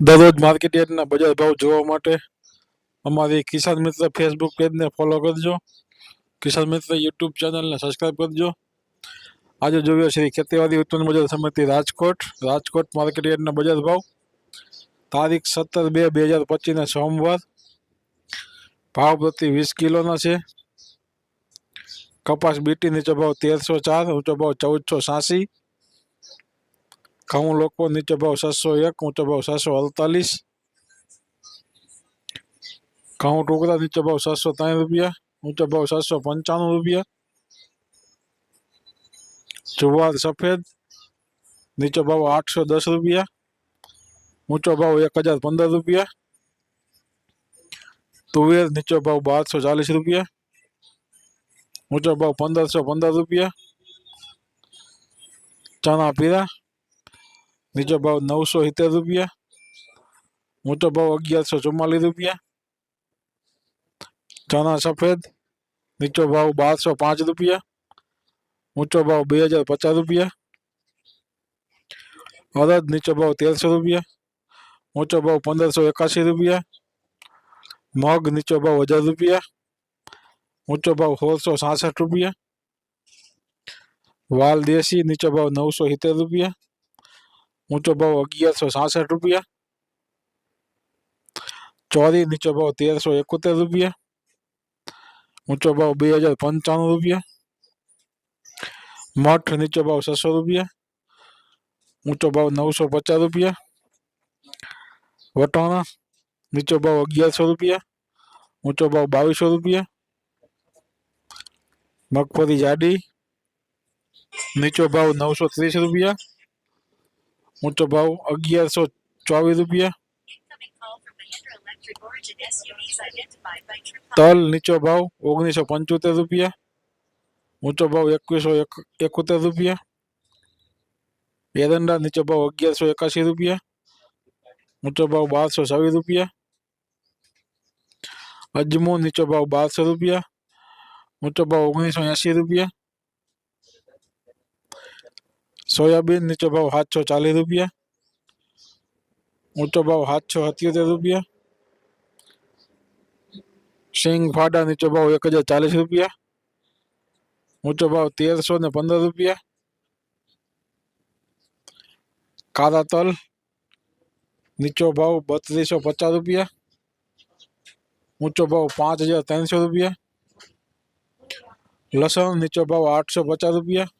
દરરોજ માર્કેટ યાર્ડના બજાર ભાવ જોવા માટે અમારી કિસાન મિત્ર ફેસબુક પેજને ફોલો કરજો કિસાન મિત્ર યુટ્યુબ ચેનલને સબસ્ક્રાઈબ કરજો આજે જોયો શ્રી ખેતીવાડી ઉત્પન્ન બજાર સમિતિ રાજકોટ રાજકોટ માર્કેટ યાર્ડના બજાર ભાવ તારીખ સત્તર બે બે હજાર પચીસને સોમવાર ભાવ પ્રતિ વીસ કિલોના છે કપાસ બીટી નીચો ભાવ તેરસો ચાર ઊંચો ભાવ ચૌદસો સાસી ઘઉં લોકો નીચો ભાવ છસો એક ઊંચો ભાવ છસો અડતાલીસ ઘઉં ટુકડા નીચો ભાવ છસો ત્રણ રૂપિયા ઊંચો ભાવ છસો પંચાણું રૂપિયા જુવાર સફેદ નીચો ભાવ આઠસો દસ રૂપિયા ઊંચો ભાવ એક હજાર પંદર રૂપિયા તુવેર નીચો ભાવ બારસો ચાલીસ રૂપિયા ઊંચો ભાવ પંદરસો પંદર રૂપિયા ચણા પીરા નીચો ભાવ નવસો સિત્તેર રૂપિયા ઊંચો ભાવ અગિયારસો ચુમ્માલીસ રૂપિયા ચણા સફેદ નીચો ભાવ બારસો પાંચ રૂપિયા ઊંચો ભાવ બે હજાર પચાસ રૂપિયા અડદ નીચો ભાવ તેરસો રૂપિયા ઊંચો ભાવ પંદરસો એકાસી રૂપિયા મગ નીચો ભાવ હજાર રૂપિયા ઊંચો ભાવ સોળસો સાસઠ રૂપિયા વાલ દેશી નીચો ભાવ નવસો સિત્તેર રૂપિયા ઊંચો ભાવ અગિયારસો સાસઠ રૂપિયા ચોરી નીચો ભાવ તેરસો એકોતેર રૂપિયા ઊંચો ભાવ બે હજાર પંચાણું રૂપિયા મઠ નીચો ભાવ છસો રૂપિયા ઊંચો ભાવ નવસો પચાસ રૂપિયા વટાણા નીચો ભાવ અગિયારસો રૂપિયા ઊંચો ભાવ બાવીસો રૂપિયા મગફળી જાડી નીચો ભાવ નવસો ત્રીસ રૂપિયા ઊંચો ભાવ અગિયારસો ચોવીસ રૂપિયા તલ નીચો ભાવ ઓગણીસો પંચોતેર રૂપિયા ઊંચો ભાવ એકવીસો એક- એકોતેર રૂપિયા એરંડા નીચો ભાવ અગિયારસો એકાસી રૂપિયા ઊંચો ભાવ બારસો છવ્વીસ રૂપિયા અજમો નીચો ભાવ બારસો રૂપિયા ઊંચો ભાવ ઓગણીસો એંસી રૂપિયા સોયાબીન નીચો ભાવ સાતસો ચાલીસ રૂપિયા ઊંચો ભાવ સાતસો સત્યોતેર રૂપિયા સિંગ ફાડા નીચો ભાવ એક હજાર ચાલીસ રૂપિયા ઊંચો ભાવ તેરસો ને પંદર રૂપિયા કાળા તલ નીચો ભાવ બત્રીસો પચાસ રૂપિયા ઊંચો ભાવ પાંચ હજાર ત્રણસો રૂપિયા લસણ નીચો ભાવ આઠસો પચાસ રૂપિયા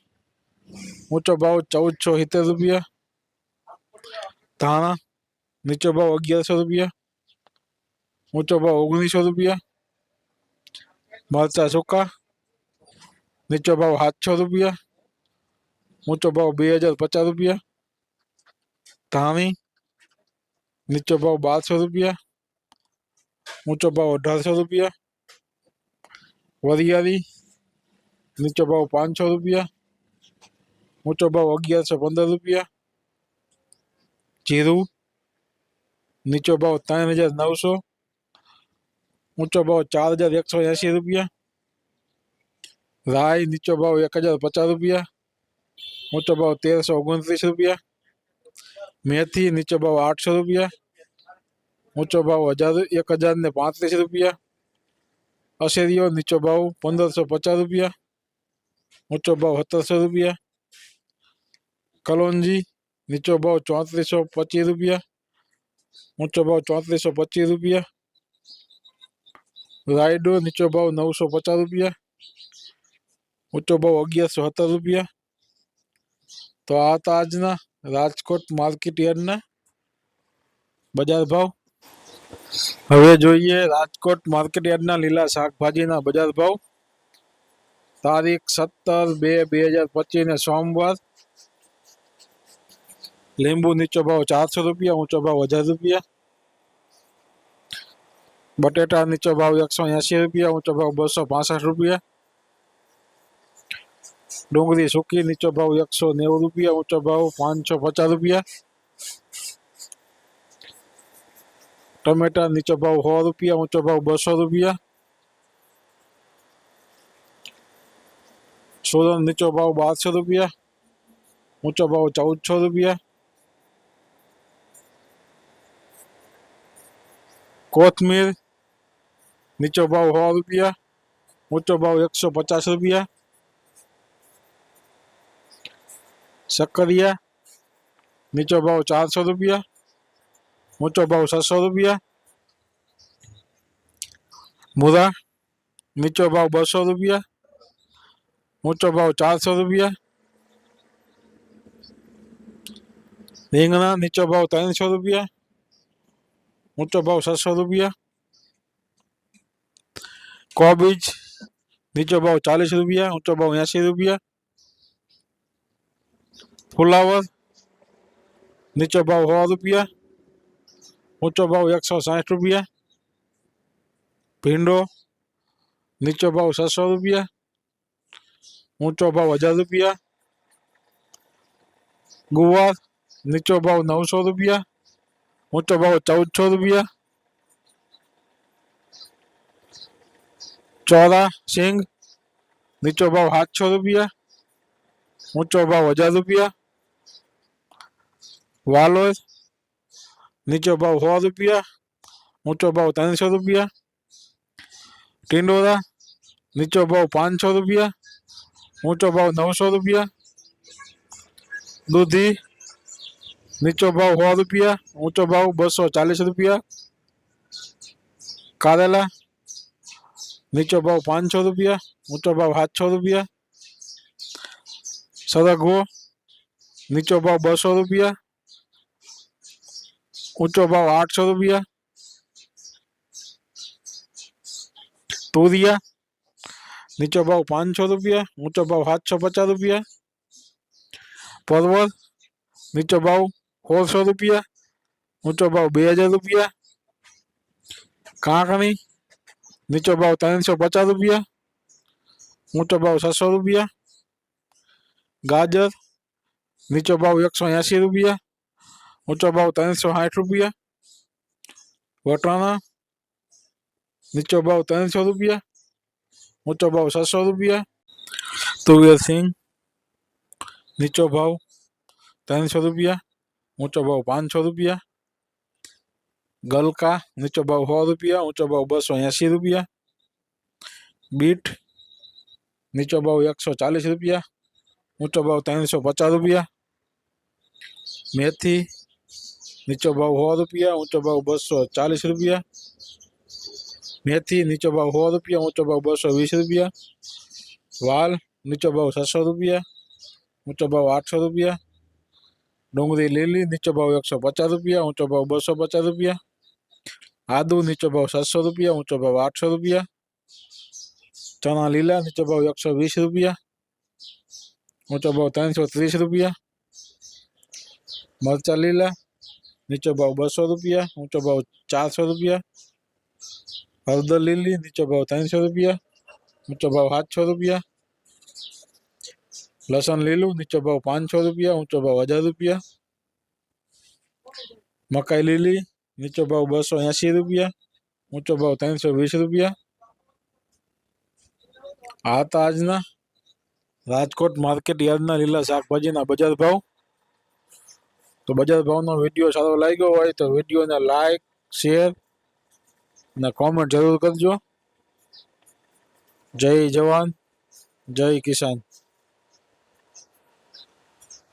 ઊંચો ભાવ ચૌદસો સિત્તેર રૂપિયા ધાણા નીચો ભાવ અગિયારસો રૂપિયા ઊંચો ભાવ ઓગણીસો રૂપિયા મરચા સૂકા નીચો ભાવ સાતસો રૂપિયા ઊંચો ભાવ બે હજાર પચાસ રૂપિયા ધાણી નીચો ભાવ બારસો રૂપિયા ઊંચો ભાવ અઢારસો રૂપિયા વરિયાળી નીચો ભાવ પાંચસો રૂપિયા ઊંચો ભાવ અગિયારસો પંદર રૂપિયા જીરું નીચો ભાવ ત્રણ હજાર નવસો ઊંચો ભાવ ચાર હજાર એકસો એંસી રૂપિયા રાઈ નીચો ભાવ એક હજાર પચાસ રૂપિયા ઊંચો ભાવ તેરસો ઓગણત્રીસ રૂપિયા મેથી નીચો ભાવ આઠસો રૂપિયા ઊંચો ભાવ હજાર એક હજાર ને પાંત્રીસ રૂપિયા અશેરીઓ નીચો ભાવ પંદરસો પચાસ રૂપિયા ઊંચો ભાવ સત્તરસો રૂપિયા કલોંજી નીચો ભાવ ચોત્રીસો પચીસ રૂપિયા ઊંચો ભાવ ચોત્રીસો પચીસ રૂપિયા રાયડો નીચો ભાવ નવસો પચાસ રૂપિયા ઊંચો ભાવ અગિયારસો સત્તર રૂપિયા તો આ હતા આજના રાજકોટ માર્કેટ યાર્ડના બજાર ભાવ હવે જોઈએ રાજકોટ માર્કેટ યાર્ડના લીલા શાકભાજીના બજાર ભાવ તારીખ સત્તર બે બે હજાર પચીસ ને સોમવાર લીંબુ નીચો ભાવ ચારસો રૂપિયા ઊંચો ભાવ હજાર રૂપિયા બટેટા નીચો ભાવ એકસો એંસી રૂપિયા ઊંચો ભાવ બસો પાસઠ રૂપિયા ડુંગળી સૂકી નીચો ભાવ એકસો નેવું રૂપિયા ઊંચો ભાવ પાંચસો પચાસ રૂપિયા ટમેટા નીચો ભાવ સો રૂપિયા ઊંચો ભાવ બસો રૂપિયા સોલન નીચો ભાવ બારસો રૂપિયા ઊંચો ભાવ ચૌદસો રૂપિયા કોથમીર નીચો ભાવ સો રૂપિયા ઊંચો ભાવ એકસો પચાસ રૂપિયા શક્કરિયા નીચો ભાવ ચારસો રૂપિયા ઊંચો ભાવ છસો રૂપિયા મૂરા નીચો ભાવ બસો રૂપિયા ઊંચો ભાવ ચારસો રૂપિયા રીંગણા નીચો ભાવ ત્રણસો રૂપિયા ઊંચો ભાવ છસો રૂપિયા કોબીજ નીચો ભાવ ચાલીસ રૂપિયા ઊંચો ભાવ એંસી રૂપિયા ફુલાવર નીચો ભાવ સો રૂપિયા ઊંચો ભાવ એકસો સાઠ રૂપિયા ભીંડો નીચો ભાવ છસો રૂપિયા ઊંચો ભાવ હજાર રૂપિયા ગુવાર નીચો ભાવ નવસો રૂપિયા ઊંચો ભાવ ચૌદસો રૂપિયા ચોરા સિંગ નીચો ભાવ સાતસો રૂપિયા ઊંચો ભાવ હજાર રૂપિયા વાલોર નીચો ભાવ સો રૂપિયા ઊંચો ભાવ ત્રણસો રૂપિયા ટિંડોરા નીચો ભાવ પાંચસો રૂપિયા ઊંચો ભાવ નવસો રૂપિયા દૂધી નીચો ભાવ સો રૂપિયા ઊંચો ભાવ બસો ચાલીસ રૂપિયા કારેલા નીચો ભાવ પાંચસો રૂપિયા ઊંચો ભાવ સાતસો રૂપિયા સરગવો નીચો ભાવ બસો રૂપિયા ઊંચો ભાવ આઠસો રૂપિયા તુરિયા નીચો ભાવ પાંચસો રૂપિયા ઊંચો ભાવ સાતસો પચાસ રૂપિયા પરવળ નીચો ભાવ સોળસો રૂપિયા ઊંચો ભાવ બે હજાર રૂપિયા કાંકણી નીચો ભાવ ત્રણસો પચાસ રૂપિયા ઊંચો ભાવ છસો રૂપિયા ગાજર નીચો ભાવ એકસો એંસી રૂપિયા ઊંચો ભાવ ત્રણસો સાઠ રૂપિયા વટાણા નીચો ભાવ ત્રણસો રૂપિયા ઊંચો ભાવ છસો રૂપિયા તુવેર સિંગ નીચો ભાવ ત્રણસો રૂપિયા ઊંચો ભાવ પાંચસો રૂપિયા ગલકા નીચો ભાવ સો રૂપિયા ઊંચો ભાવ બસો એંસી રૂપિયા બીટ નીચો ભાવ એકસો ચાલીસ રૂપિયા ઊંચો ભાવ ત્રણસો પચાસ રૂપિયા મેથી નીચો ભાવ સો રૂપિયા ઊંચો ભાવ બસો ચાલીસ રૂપિયા મેથી નીચો ભાવ સો રૂપિયા ઊંચો ભાવ બસો વીસ રૂપિયા વાલ નીચો ભાવ છસો રૂપિયા ઊંચો ભાવ આઠસો રૂપિયા ડુંગળી લીલી નીચો ભાવ એકસો પચાસ રૂપિયા ઊંચો ભાવ બસો પચાસ રૂપિયા આદુ નીચો ભાવ સાતસો રૂપિયા ઊંચો ભાવ આઠસો રૂપિયા ચણા લીલા નીચો ભાવ એકસો વીસ રૂપિયા ઊંચો ભાવ ત્રણસો ત્રીસ રૂપિયા મરચા લીલા નીચો ભાવ બસો રૂપિયા ઊંચો ભાવ ચારસો રૂપિયા હળદર લીલી નીચો ભાવ ત્રણસો રૂપિયા ઊંચો ભાવ સાતસો રૂપિયા લસણ લીલું નીચો ભાવ પાંચસો રૂપિયા ઊંચો ભાવ હજાર રૂપિયા મકાઈ લીલી નીચો ભાવ બસો એંસી રૂપિયા ઊંચો ભાવ ત્રણસો વીસ રૂપિયા આ હતા આજના રાજકોટ માર્કેટ યાર્ડના લીલા શાકભાજીના બજાર ભાવ તો બજાર ભાવનો વિડીયો સારો લાગ્યો હોય તો વિડીયોને લાઈક શેર અને કોમેન્ટ જરૂર કરજો જય જવાન જય કિસાન